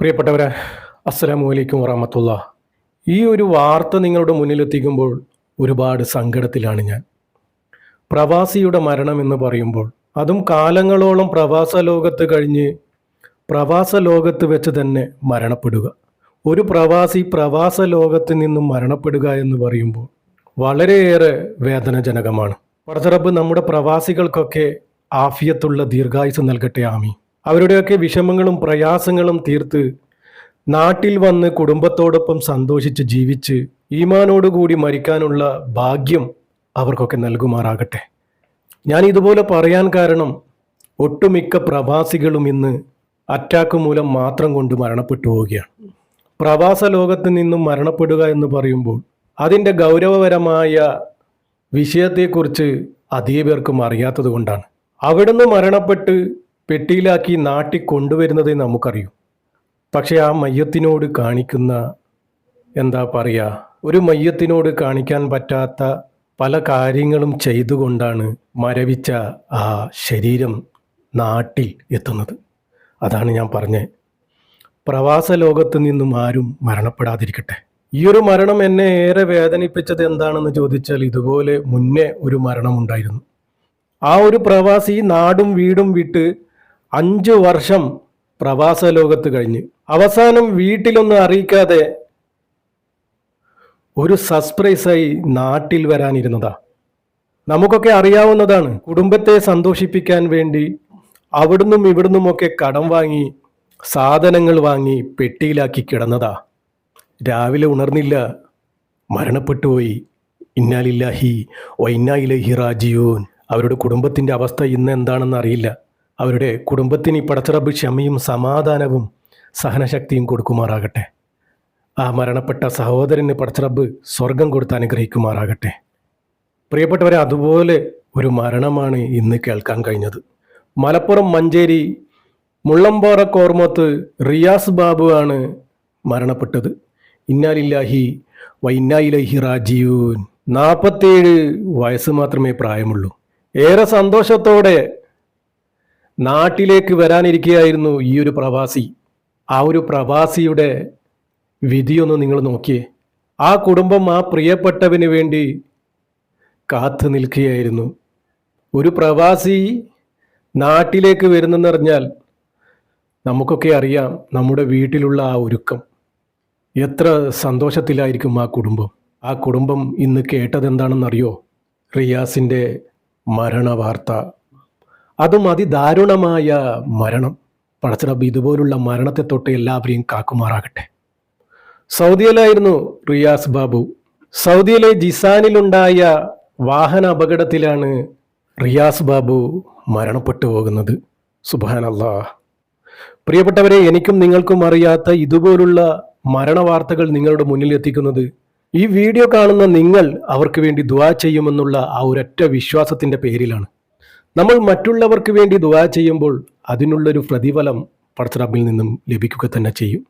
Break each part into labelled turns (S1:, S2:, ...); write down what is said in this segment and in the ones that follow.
S1: പ്രിയപ്പെട്ടവരെ അസ്സലാമു അലൈക്കും വറഹമത്തുള്ള. ഈ ഒരു വാർത്ത നിങ്ങളുടെ മുന്നിലെത്തിക്കുമ്പോൾ ഒരുപാട് സങ്കടത്തിലാണ് ഞാൻ. പ്രവാസിയുടെ മരണം എന്ന് പറയുമ്പോൾ അതും കാലങ്ങളോളം പ്രവാസ ലോകത്ത് കഴിഞ്ഞ് പ്രവാസ ലോകത്ത് വെച്ച് തന്നെ മരണപ്പെടുക. ഒരു പ്രവാസി പ്രവാസ ലോകത്ത് നിന്നും മരണപ്പെടുക എന്ന് പറയുമ്പോൾ വളരെയേറെ വേദനജനകമാണ്. പടച്ചറബ് നമ്മുടെ പ്രവാസികൾക്കൊക്കെ ആഫിയത്തുള്ള ദീർഘായുസ് നൽകട്ടെ ആമി അവരുടെയൊക്കെ വിഷമങ്ങളും പ്രയാസങ്ങളും തീർത്ത് നാട്ടിൽ വന്ന് കുടുംബത്തോടൊപ്പം സന്തോഷിച്ച് ജീവിച്ച് ഈമാനോടുകൂടി മരിക്കാനുള്ള ഭാഗ്യം അവർക്കൊക്കെ നൽകുമാറാകട്ടെ. ഞാൻ ഇതുപോലെ പറയാൻ കാരണം ഒട്ടുമിക്ക പ്രവാസികളും ഇന്ന് അറ്റാക്ക് മൂലം മാത്രം കൊണ്ട് മരണപ്പെട്ടു പോവുകയാണ്. പ്രവാസ ലോകത്ത് നിന്നും മരണപ്പെടുക എന്ന് പറയുമ്പോൾ അതിന്റെ ഗൗരവപരമായ വിഷയത്തെക്കുറിച്ച് അധിക പേർക്കും അറിയാത്തത് കൊണ്ടാണ്. അവിടുന്ന് മരണപ്പെട്ട് പെട്ടിയിലാക്കി നാട്ടിൽ കൊണ്ടുവരുന്നത് നമുക്കറിയൂ. പക്ഷേ ആ മയ്യത്തിനോട് കാണിക്കുന്ന എന്താ പറയുക ഒരു മയ്യത്തിനോട് കാണിക്കാൻ പറ്റാത്ത പല കാര്യങ്ങളും ചെയ്തുകൊണ്ടാണ് മരവിച്ച ആ ശരീരം നാട്ടിൽ എത്തുന്നത്. അതാണ് ഞാൻ പറഞ്ഞത് പ്രവാസ ലോകത്ത് നിന്നും ആരും മരണപ്പെടാതിരിക്കട്ടെ. ഈ ഒരു മരണം എന്നെ ഏറെ വേദനിപ്പിച്ചത് എന്താണെന്ന് ചോദിച്ചാൽ ഇതുപോലെ മുന്നേ ഒരു മരണമുണ്ടായിരുന്നു ആ ഒരു പ്രവാസി നാടും വീടും വിട്ട് അഞ്ച് വർഷം പ്രവാസ ലോകത്ത് കഴിഞ്ഞ്. അവസാനം വീട്ടിലൊന്നും അറിയിക്കാതെ ഒരു സർപ്രൈസായി നാട്ടിൽ വരാനിരുന്നതാ. നമുക്കൊക്കെ അറിയാവുന്നതാണ്. കുടുംബത്തെ സന്തോഷിപ്പിക്കാൻ വേണ്ടി അവിടുന്നും ഇവിടുന്നുമൊക്കെ കടം വാങ്ങി സാധനങ്ങൾ വാങ്ങി പെട്ടിയിലാക്കി കിടന്നതാ. രാവിലെ ഉണർന്നില്ല. മരണപ്പെട്ടുപോയി ഇന്നാലില്ലാഹി വൈന്നായിലഹി റാജിയൂൻ അവരുടെ കുടുംബത്തിന്റെ അവസ്ഥ ഇന്ന് എന്താണെന്ന് അറിയില്ല. അവരുടെ കുടുംബത്തിന് പടച്ചറബ് ക്ഷമയും സമാധാനവും സഹനശക്തിയും കൊടുക്കുമാറാകട്ടെ. ആ മരണപ്പെട്ട സഹോദരന് പടച്ചറബ് സ്വർഗം കൊടുത്ത് അനുഗ്രഹിക്കുമാറാകട്ടെ. പ്രിയപ്പെട്ടവരെ അതുപോലെ ഒരു മരണമാണ് ഇന്ന് കേൾക്കാൻ കഴിഞ്ഞത്. മലപ്പുറം മഞ്ചേരി മുള്ളമ്പാറ കോർമത്ത് റിയാസ് ബാബു ആണ് മരണപ്പെട്ടത്. ഇന്നാലില്ലാഹി വൈന്നായിലഹി റാജീവൂൻ നാൽപ്പത്തേഴ് വയസ്സ് മാത്രമേ പ്രായമുള്ളൂ. ഏറെ സന്തോഷത്തോടെ നാട്ടിലേക്ക് വരാനിരിക്കുകയായിരുന്നു ഈ ഒരു പ്രവാസി. ആ ഒരു പ്രവാസിയുടെ വിധിയൊന്ന് നിങ്ങൾ നോക്കിയേ. ആ കുടുംബം ആ പ്രിയപ്പെട്ടവന് വേണ്ടി കാത്തു നിൽക്കുകയായിരുന്നു. ഒരു പ്രവാസി നാട്ടിലേക്ക് വരുന്നെന്നറിഞ്ഞാൽ നമുക്കൊക്കെ അറിയാം നമ്മുടെ വീട്ടിലുള്ള ആ ഒരുക്കം. എത്ര സന്തോഷത്തിലായിരിക്കും ആ കുടുംബം. ആ കുടുംബം ഇന്ന് കേട്ടതെന്താണെന്നറിയോ? റിയാസിന്റെ മരണവാർത്ത. അതും അതിദാരുണമായ മരണം. പടച്ചിറബ് ഇതുപോലുള്ള മരണത്തെ തൊട്ട് എല്ലാവരെയും കാക്കുമാറാകട്ടെ. സൗദിയിലായിരുന്നു റിയാസ് ബാബു. സൗദിയിലെ ജിസാനിലുണ്ടായ വാഹന അപകടത്തിലാണ് റിയാസ് ബാബു മരണപ്പെട്ടു പോകുന്നത്. സുബാനല്ലാ പ്രിയപ്പെട്ടവരെ എനിക്കും നിങ്ങൾക്കും അറിയാത്ത ഇതുപോലുള്ള മരണവാർത്തകൾ നിങ്ങളുടെ മുന്നിൽ എത്തിക്കുന്നത് ഈ വീഡിയോ കാണുന്ന നിങ്ങൾ അവർക്ക് വേണ്ടി ദുവാ ചെയ്യുമെന്നുള്ള ആ ഒരൊറ്റ വിശ്വാസത്തിന്റെ പേരിലാണ്. നമ്മൾ മറ്റുള്ളവർക്ക് വേണ്ടി ദുവാ ചെയ്യുമ്പോൾ അതിനുള്ളൊരു പ്രതിഫലം പടച്ചറബിൽ നിന്നും ലഭിക്കുക തന്നെ ചെയ്യും.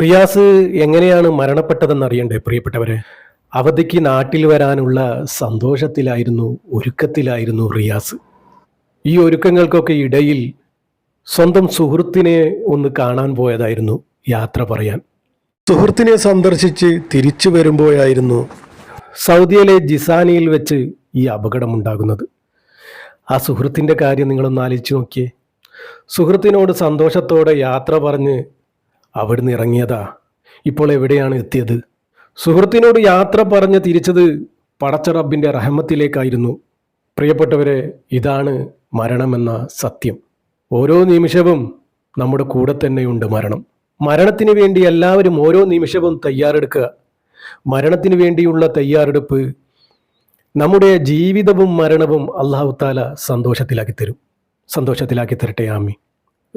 S1: റിയാസ് എങ്ങനെയാണ് മരണപ്പെട്ടതെന്ന് അറിയണ്ടേ പ്രിയപ്പെട്ടവരെ? അവധിക്ക് നാട്ടിൽ വരാനുള്ള സന്തോഷത്തിലായിരുന്നു ഒരുക്കത്തിലായിരുന്നു റിയാസ്. ഈ ഒരുക്കങ്ങൾക്കൊക്കെ ഇടയിൽ സ്വന്തം സുഹൃത്തിനെ ഒന്ന് കാണാൻ പോയതായിരുന്നു യാത്ര പറയാൻ. സുഹൃത്തിനെ സന്ദർശിച്ച് തിരിച്ചു വരുമ്പോഴായിരുന്നു സൗദിയിലെ ജിസാനിയിൽ വെച്ച് ഈ അപകടമുണ്ടാകുന്നത്. ആ സുഹൃത്തിന്റെ കാര്യം നിങ്ങളൊന്ന് ആലോചിച്ച് നോക്കിയേ. സുഹൃത്തിനോട് സന്തോഷത്തോടെ യാത്ര പറഞ്ഞ് അവിടുന്ന് ഇറങ്ങിയതാ. ഇപ്പോൾ എവിടെയാണ് എത്തിയത്? സുഹൃത്തിനോട് യാത്ര പറഞ്ഞ് തിരിച്ചത് പടച്ച റബ്ബിന്റെ റഹമത്തിലേക്കായിരുന്നു. പ്രിയപ്പെട്ടവരെ ഇതാണ് മരണമെന്ന സത്യം. ഓരോ നിമിഷവും നമ്മുടെ കൂടെ തന്നെയുണ്ട് മരണം. മരണത്തിന് വേണ്ടി എല്ലാവരും ഓരോ നിമിഷവും തയ്യാറെടുക്കുക. മരണത്തിന് വേണ്ടിയുള്ള തയ്യാറെടുപ്പ് നമ്മുടെ ജീവിതവും മരണവും അള്ളാഹു താല സന്തോഷത്തിലാക്കി തരും. സന്തോഷത്തിലാക്കി തരട്ടെ ആമി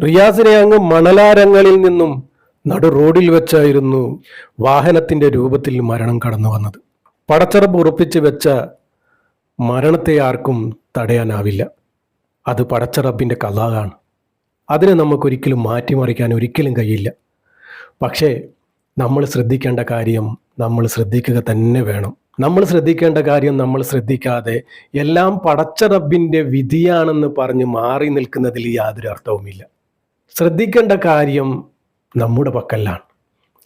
S1: റിയാസിനെ അങ്ങ് മണലാരങ്ങളിൽ നിന്നും നടു റോഡിൽ വെച്ചായിരുന്നു വാഹനത്തിന്റെ രൂപത്തിൽ മരണം കടന്നു വന്നത്. പടച്ചറപ്പ് ഉറപ്പിച്ച് വെച്ച മരണത്തെ ആർക്കും തടയാനാവില്ല. അത് പടച്ചറപ്പിന്റെ കലാകാണ് അതിനെ നമുക്കൊരിക്കലും മാറ്റിമറിക്കാൻ ഒരിക്കലും കഴിയില്ല. പക്ഷേ നമ്മൾ ശ്രദ്ധിക്കേണ്ട കാര്യം നമ്മൾ ശ്രദ്ധിക്കുക തന്നെ വേണം. നമ്മൾ ശ്രദ്ധിക്കേണ്ട കാര്യം നമ്മൾ ശ്രദ്ധിക്കാതെ എല്ലാം പടച്ച റബ്ബിന്റെ വിധിയാണെന്ന് പറഞ്ഞ് മാറി നിൽക്കുന്നതിൽ യാതൊരു അർത്ഥവുമില്ല. ശ്രദ്ധിക്കേണ്ട കാര്യം നമ്മുടെ പക്കലാണ്.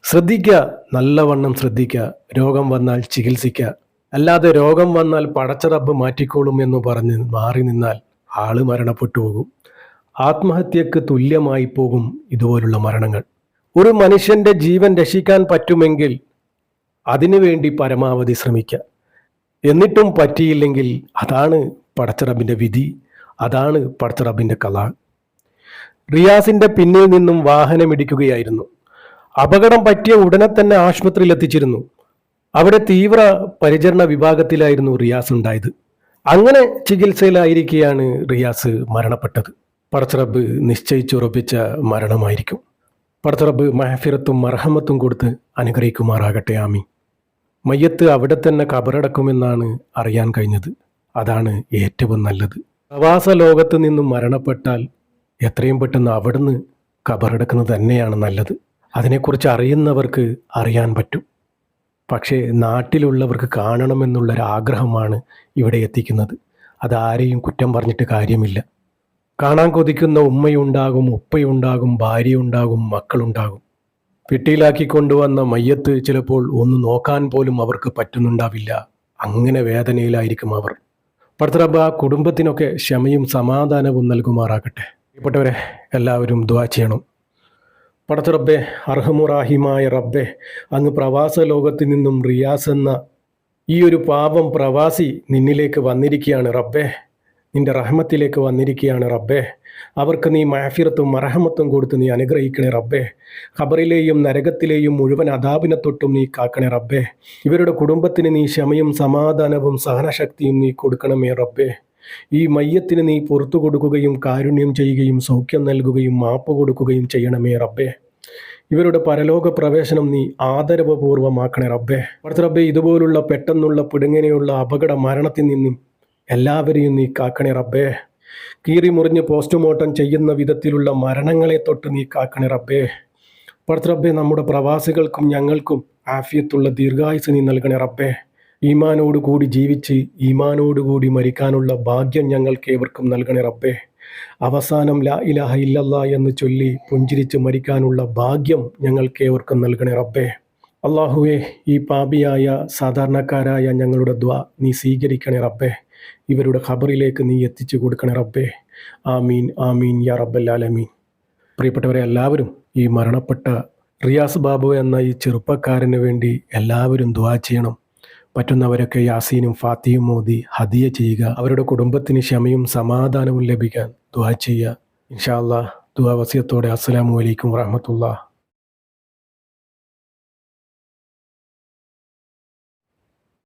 S1: ശ്രദ്ധിക്കുക നല്ലവണ്ണം ശ്രദ്ധിക്കുക. രോഗം വന്നാൽ ചികിത്സിക്കുക. അല്ലാതെ രോഗം വന്നാൽ പടച്ച റബ്ബ് മാറ്റിക്കോളും എന്ന് പറഞ്ഞ് മാറി നിന്നാൽ ആൾ മരണപ്പെട്ടു പോകും. ആത്മഹത്യക്ക് തുല്യമായി പോകും ഇതുപോലുള്ള മരണങ്ങൾ. ഒരു മനുഷ്യന്റെ ജീവൻ രക്ഷിക്കാൻ പറ്റുമെങ്കിൽ അതിനുവേണ്ടി പരമാവധി ശ്രമിക്കുക എന്നിട്ടും പറ്റിയില്ലെങ്കിൽ അതാണ് പടച്ചറബിന്റെ വിധി അതാണ് പടച്ചറബിന്റെ കല. റിയാസിന്റെ പിന്നിൽ നിന്നും വാഹനമിടിക്കുകയായിരുന്നു അപകടം പറ്റിയ ഉടനെ തന്നെ ആശുപത്രിയിൽ എത്തിച്ചിരുന്നു. അവിടെ തീവ്ര പരിചരണ വിഭാഗത്തിലായിരുന്നു റിയാസ് ഉണ്ടായത്. അങ്ങനെ ചികിത്സയിലായിരിക്കെയാണ് റിയാസ് മരണപ്പെട്ടത്. പടച്ചറബ് നിശ്ചയിച്ചുറപ്പിച്ച മരണമായിരിക്കും. പടച്ചറബ് മഹഫിറത്തും മർഹമത്തും കൊടുത്ത് അനുഗ്രഹിക്കുമാറാകട്ടെ ആമി മയ്യത്ത് അവിടെ തന്നെ കബറടക്കുമെന്നാണ് അറിയാൻ കഴിഞ്ഞത്. അതാണ് ഏറ്റവും നല്ലത്. പ്രവാസ ലോകത്ത് നിന്നും മരണപ്പെട്ടാൽ എത്രയും പെട്ടെന്ന് അവിടുന്ന് കബറടക്കുന്നത് തന്നെയാണ് നല്ലത്. അതിനെക്കുറിച്ച് അറിയുന്നവർക്ക് അറിയാൻ പറ്റും. പക്ഷേ നാട്ടിലുള്ളവർക്ക് കാണണമെന്നുള്ളൊരാഗ്രഹമാണ് ഇവിടെ എത്തിക്കുന്നത്. അതാരെയും കുറ്റം പറഞ്ഞിട്ട് കാര്യമില്ല. കാണാൻ കൊതിക്കുന്ന ഉമ്മയുണ്ടാകും ഉപ്പയുണ്ടാകും ഭാര്യയുണ്ടാകും മക്കളുണ്ടാകും. പെട്ടിയിലാക്കി കൊണ്ടുവന്ന മയ്യത്ത് ചിലപ്പോൾ ഒന്ന് നോക്കാൻ പോലും അവർക്ക് പറ്റുന്നുണ്ടാവില്ല. അങ്ങനെ വേദനയിലായിരിക്കും അവർ. പടുത്തറബ് ആ കുടുംബത്തിനൊക്കെ ക്ഷമയും സമാധാനവും നൽകുമാറാകട്ടെ. പ്രിയപ്പെട്ടവരെ എല്ലാവരും ദ്വാ ചെയ്യണം. പടത്തുറബ്ബെ അർഹമുറാഹിമായ റബ്ബെ അങ്ങ് പ്രവാസ ലോകത്ത് നിന്നും റിയാസ് എന്ന ഈ ഒരു പാപം പ്രവാസി നിന്നിലേക്ക് വന്നിരിക്കുകയാണ് റബ്ബെ. നിന്റെ റഹ്മത്തിലേക്ക് വന്നിരിക്കുകയാണ് റബ്ബേ. അവർക്ക് നീ മാഫിറത്തും മറഹമത്തും കൊടുത്ത് നീ അനുഗ്രഹിക്കണേ റബ്ബേ. ഖബറിലെയും നരകത്തിലെയും മുഴുവൻ അതാപിനെ തൊട്ടും നീ കാക്കണേ റബ്ബേ. ഇവരുടെ കുടുംബത്തിന് നീ ക്ഷമയും സമാധാനവും സഹനശക്തിയും നീ കൊടുക്കണമേ റബ്ബേ. ഈ മയ്യത്തിന് നീ പുറത്തു കൊടുക്കുകയും കാരുണ്യം ചെയ്യുകയും സൗഖ്യം നൽകുകയും മാപ്പ് കൊടുക്കുകയും ചെയ്യണമേ റബ്ബേ. ഇവരുടെ പരലോക പ്രവേശനം നീ ആദരവപൂർവമാക്കണേ റബ്ബേ. അടുത്ത റബ്ബേ ഇതുപോലുള്ള പെട്ടെന്നുള്ള പിടുങ്ങനെയുള്ള അപകട മരണത്തിൽ നിന്നും എല്ലാവരെയും നീ കാക്കണേ റബ്ബേ. കീറി മുറിഞ്ഞ് പോസ്റ്റ്മോർട്ടം ചെയ്യുന്ന വിധത്തിലുള്ള മരണങ്ങളെ തൊട്ട് നീ കാക്കണേ റബ്ബേ. പടുത്ത റബ്ബേ നമ്മുടെ പ്രവാസികൾക്കും ഞങ്ങൾക്കും ആഫിയത്തുള്ള ദീർഘായുസ് നീ നൽകണേ റബ്ബേ. ഈമാനോടുകൂടി ജീവിച്ച് ഈമാനോടുകൂടി മരിക്കാനുള്ള ഭാഗ്യം ഞങ്ങൾക്ക് ഏവർക്കും നൽകണേ റബ്ബേ. അവസാനം ലാ ഇലാഹ ഇല്ലല്ല എന്ന് ചൊല്ലി പുഞ്ചിരിച്ച് മരിക്കാനുള്ള ഭാഗ്യം ഞങ്ങൾക്ക് ഏവർക്കും നൽകണേ റബ്ബേ. അള്ളാഹുവെ ഈ പാപിയായ സാധാരണക്കാരായ ഞങ്ങളുടെ ദ്വ നീ സ്വീകരിക്കണേ റബ്ബേ. ഇവരുടെ ഖബറിലേക്ക് നീ എത്തിച്ചു കൊടുക്കണേ റബ്ബേ. ആമീൻ ആമീൻ യാ റബ്ബല്ലാലമീൻ പ്രിയപ്പെട്ടവരെ എല്ലാവരും ഈ മരണപ്പെട്ട റിയാസ് ബാബു എന്ന ഈ ചെറുപ്പക്കാരന് വേണ്ടി എല്ലാവരും ദ്വാ ചെയ്യണം. പറ്റുന്നവരൊക്കെ യാസീനും ഫാത്തിയും മോദി ഹദിയ ചെയ്യുക. അവരുടെ കുടുംബത്തിന് ക്ഷമയും സമാധാനവും ലഭിക്കാൻ ദ്വാ ചെയ്യുക. ഇൻഷാ അല്ലാ ദുവാ വസിയത്തോടെ. അസ്സലാമു അലൈക്കും വറഹമത്തുള്ള